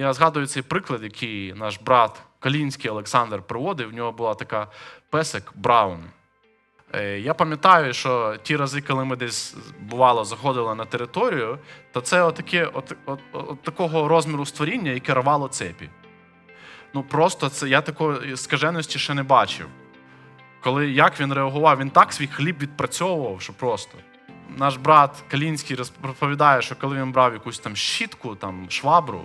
Я згадую цей приклад, який наш брат Калінський Олександр приводив. В нього була така песик Браун. Е, Я пам'ятаю, що ті рази, коли ми десь бувало заходили на територію, то це отаке, от, от, от такого розміру створіння, яке рвало цепі. Ну просто це я такої скаженості ще не бачив. Коли як він реагував, він так свій хліб відпрацьовував, що просто. Наш брат Калінський розповідає, що коли він брав якусь там щітку, там швабру,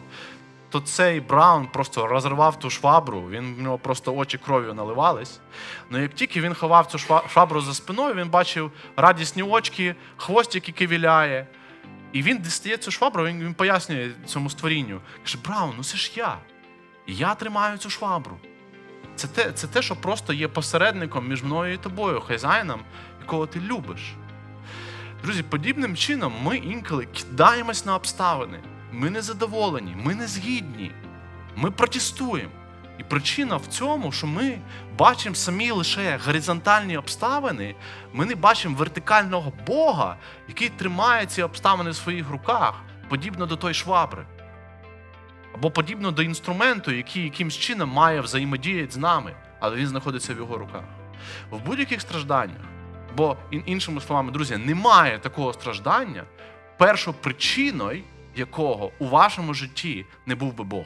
то цей Браун просто розривав ту швабру, він в нього просто очі кров'ю наливались. Ну як тільки він ховав цю швабру за спиною, він бачив радісні очки, хвостик, який віляє. І він дістає цю швабру, він, він пояснює цьому створінню. Каже, Браун, ну це ж я. Я тримаю цю швабру. Це те, це те, що просто є посередником між мною і тобою, хазяїном, якого ти любиш. Друзі, подібним чином ми інколи кидаємось на обставини. Ми не задоволені, ми не згідні, ми протестуємо. І причина в цьому, що ми бачимо самі лише горизонтальні обставини, ми не бачимо вертикального Бога, який тримає ці обставини в своїх руках, подібно до тої швабри. Або подібно до інструменту, який якимсь чином має взаємодіяти з нами, але він знаходиться в його руках. В будь-яких стражданнях, бо іншими словами, друзі, немає такого страждання, першопричиною якого у вашому житті не був би Бог.